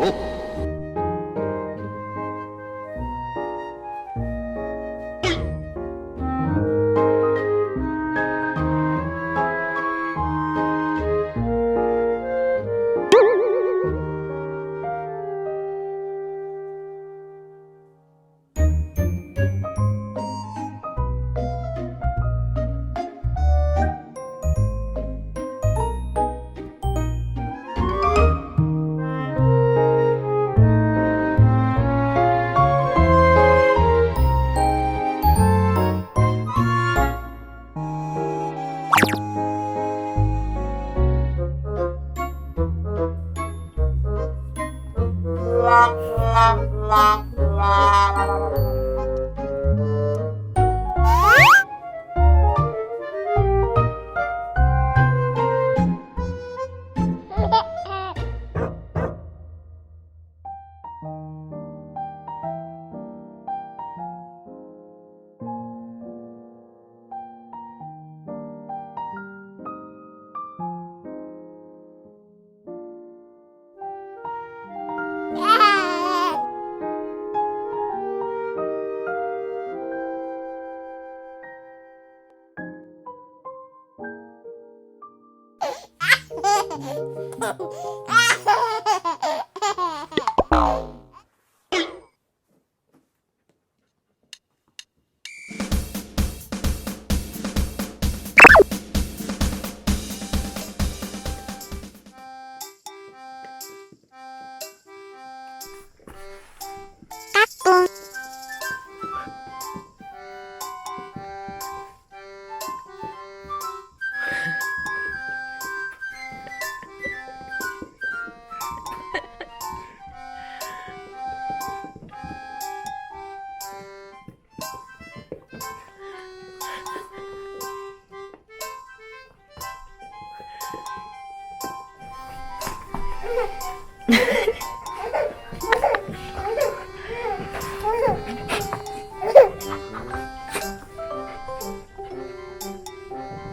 Oh. la la la. la Oh.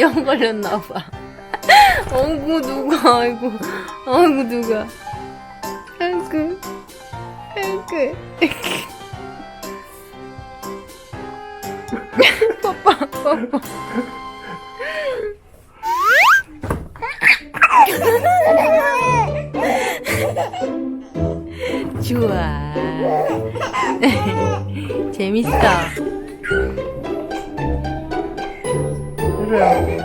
비염 걸렸나봐. 어구 누가 아이고. 아이고 누가. 아이고. 아이고. 빠빠 빠빠 좋아. 재밌어 그래요.